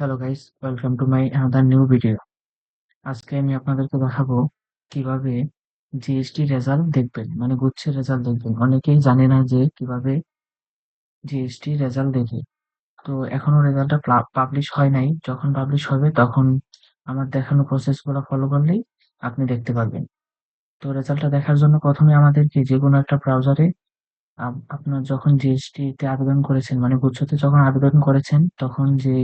Hello guys welcome to my another new video আজকে আমি আপনাদেরকে দেখাবো কীভাবে জিএসটি রেজাল্ট দেখবেন। মানে গুচ্ছের রেজাল্ট দেখবেন। অনেকেই জানে না যে কীভাবে জিএসটি রেজাল্ট দেখে। তো এখনও রেজাল্টটা পাবলিশ হয় নাই। যখন পাবলিশ হবে, তখন আমার দেখানো প্রসেসগুলো ফলো করলেই আপনি দেখতে পারবেন। তো রেজাল্টটা দেখার জন্য প্রথমে আমাদেরকে যে কোনো একটা ব্রাউজারে আপনার যখন জিএসটি তে আবেদন করেছেন মানে গুচ্ছতে যখন আবেদন করেছেন, তখন যে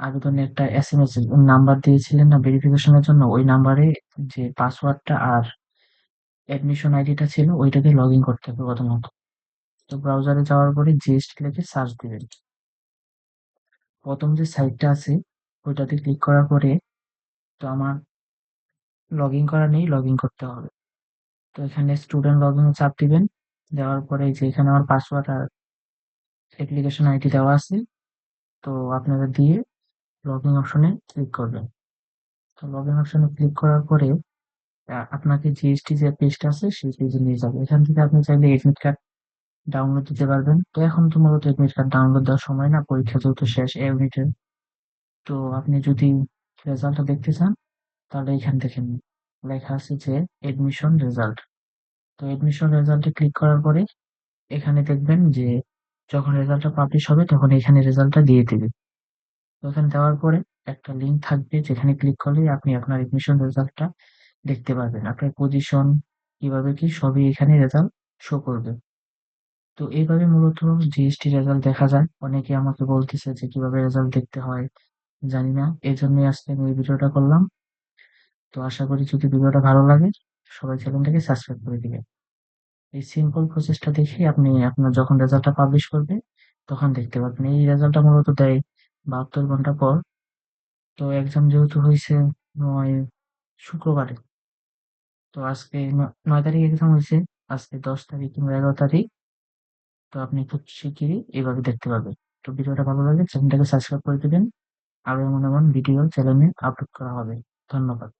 আবেদনে একটা এসএমএস নাম্বার দিয়েছিলেন না ভেরিফিকেশনের জন্য। ওই নাম্বারে যে পাসওয়ার্ডটা আর অ্যাডমিশন আইডিটা ছিল ওইটা দিয়ে লগ ইন করতে হবে প্রথমত। তো ব্রাউজারে যাওয়ার পরে জিএসটি লিখে সার্চ দিবেন। প্রথম যে সাইটটা আছে, ওইটাতে ক্লিক করার পরে তো আমার লগ ইন করা নেই লগ ইন করতে হবে। তো এখানে স্টুডেন্ট লগ ইন চাপ দিবেন। দেওয়ার পরে যে এখানে আমার পাসওয়ার্ড আর অ্যাপ্লিকেশন আইডি দেওয়া আছে, তো আপনারা দিয়ে লগ ইন অপশনে ক্লিক করবেন। তো লগ ইন অপশনে ক্লিক করার পরে আপনাকে জিএসটি যে পেজটা আছে, সেই পেজে নিয়ে যাবে। এখান থেকে আপনি চাইলে এডমিট কার্ড ডাউনলোড দিতে পারবেন। তো এখন তো মূলত এডমিট কার্ড ডাউনলোড দেওয়ার সময় না, পরীক্ষা যেহেতু শেষ ইউনিটের তো আপনি যদি রেজাল্টটা দেখতে চান, তাহলে এখান থেকে লেখা আছে যে এডমিশন রেজাল্ট তো এডমিশন রেজাল্টে ক্লিক করার পরে, এখানে দেখবেন যে যখন রেজাল্টটা পাবলিশ হবে, তখন এখানে রেজাল্টটা দিয়ে দেবে। তো এখানে দেওয়ার পরে একটা লিঙ্ক থাকবে যেখানে ক্লিক করলে আপনি আপনার এডমিশন রেজাল্টটা দেখতে পারবেন। আপনার পজিশন কীভাবে কি সবই এখানে রেজাল্ট শো করবে। তো এইভাবে মূলত জিএসটি রেজাল্ট দেখা যায়। অনেকে আমাকে বলতেছে যে কীভাবে রেজাল্ট দেখতে হয়, জানি না। এই জন্যই আজকে আমি এই ভিডিওটা করলাম। তো আশা করি যদি ভিডিওটা ভালো লাগে, সবাই চ্যানেলটাকে সাবস্ক্রাইব করে দিবেন। এই সিম্পল প্রসেসটা দেখে আপনি আপনার যখন রেজাল্টটা পাবলিশ করবে, তখন দেখতে পারবেন। এই রেজাল্টটা মূলত দেয় বাহাত্তর ঘণ্টা পর। তো এক্সাম যেহেতু হয়েছে নয় শুক্রবারে, তো আজকে নয় তারিখ এক্সাম হয়েছে আজকে দশ তারিখ কিংবা এগারো তারিখ। তো আপনি খুব শিগগিরই এইভাবে দেখতে পাবেন তো ভিডিওটা ভালো লাগে চ্যানেলটাকে সাবস্ক্রাইব করে দেবেন। আরও এমন এমন ভিডিও চ্যানেলে আপলোড করা হবে। ধন্যবাদ।